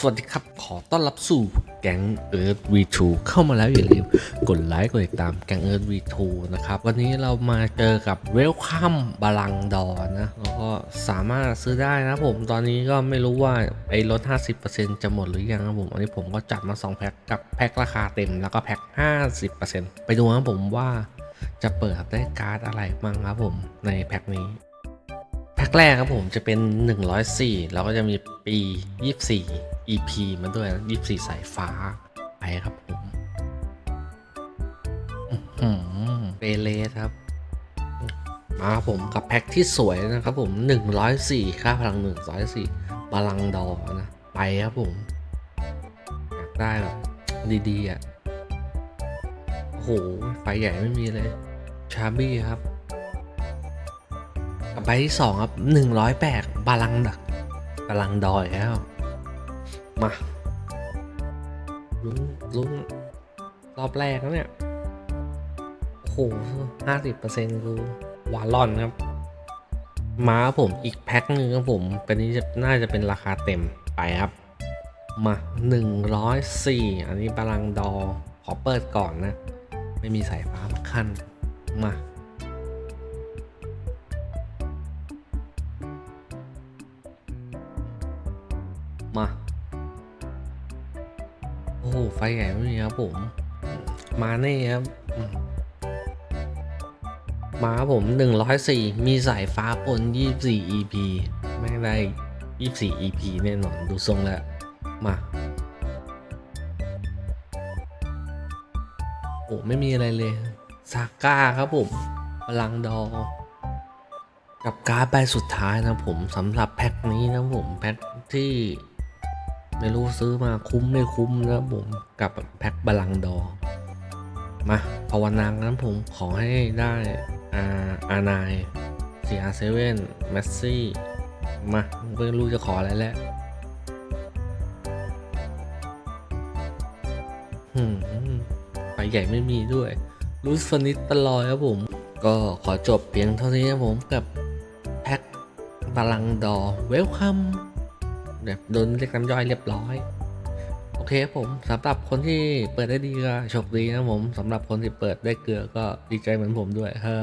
สวัสดีครับ ขอต้อนรับสู่แก๊งเอิร์ธ V2 เข้ามาแล้วอย่าลืมกดไลค์กดติดตามแก๊งเอิร์ธ V2 นะครับ วันนี้เรามาเจอกับเวลคัมบาลังดอนะแล้วก็สามารถซื้อได้นะผมตอนนี้ก็ไม่รู้ว่าไอ้ลด 50%จะหมดหรือยังครับผมอันนี้ผมก็จัดมา 2 แพ็คกับแพ็คราคาเต็มแล้วก็แพ็ค 50%ไปดูครับผมว่าจะเปิดได้การ์ดอะไรบ้างครับผมในแพ็คนี้ คแรกครับผมจะเป็น 104 แล้วก็จะมีปี 24 EP มาด้วย 24 สายฟ้าไปครับผมเปเลสครับ มาครับผมกับแพ็คที่สวยนะครับผม 104 ค่าพลัง 104บาลังดอนะ ไปครับผม อยากได้แบบดีๆอะโอ้โหไฟใหญ่ไม่มีเลย ชาบี้ครับ ใบที่สองครับหนึ่งร้อยแปดบาลังดักบาลังดอยแล้ว มาลุ้นลุ้นรอบแรกแล้วเนี่ย โอ้โหห้าสิบเปอร์เซ็นต์คือวาลอนครับมาผมอีกแพ็คหนึ่งครับผม เป็นนี้น่าจะเป็นราคาเต็มไปครับ มาหนึ่งร้อยสี่อันนี้บาลังดอขอเปิดก่อนนะ ไม่มีสายฟ้ามาขั้นมา มา โอ้โห ไฟใหญ่ไม่มีครับผม มาแน่ครับ มาครับผม 104 มีสายฟ้าปน 24 EP ไม่ได้ 24 EP แน่นอน ดูทรงแล้ว มาโอ้ไม่มีอะไรเลยซาก้าครับผมพลังดอ กับการ์ดใบสุดท้ายนะผมสำหรับแพ็คนี้นะผม แพ็คที่ ไม่รู้ซื้อมาคุ้มไม่คุ้มนะผมกับแพ็คบาลังดอ มาภาวนางั้นผมขอให้ได้อาอานายซีอาเซเว่นแมสซี่ มาไม่รู้จะขออะไรแล้วหืมไปใหญ่ไม่มีด้วยรูสฟนิตตลอดครับผม ก็ขอจบเพียงเท่านี้ครับผมกับแพ็คบาลังดอเวลคัม แบบโดนเรียกน้ำย่อยเรียบร้อย โอเคครับผมสำหรับคนที่เปิดได้ดีก็โชคดีนะผมสำหรับคนที่เปิดได้เกลือก็ดีใจเหมือนผมด้วยฮ่า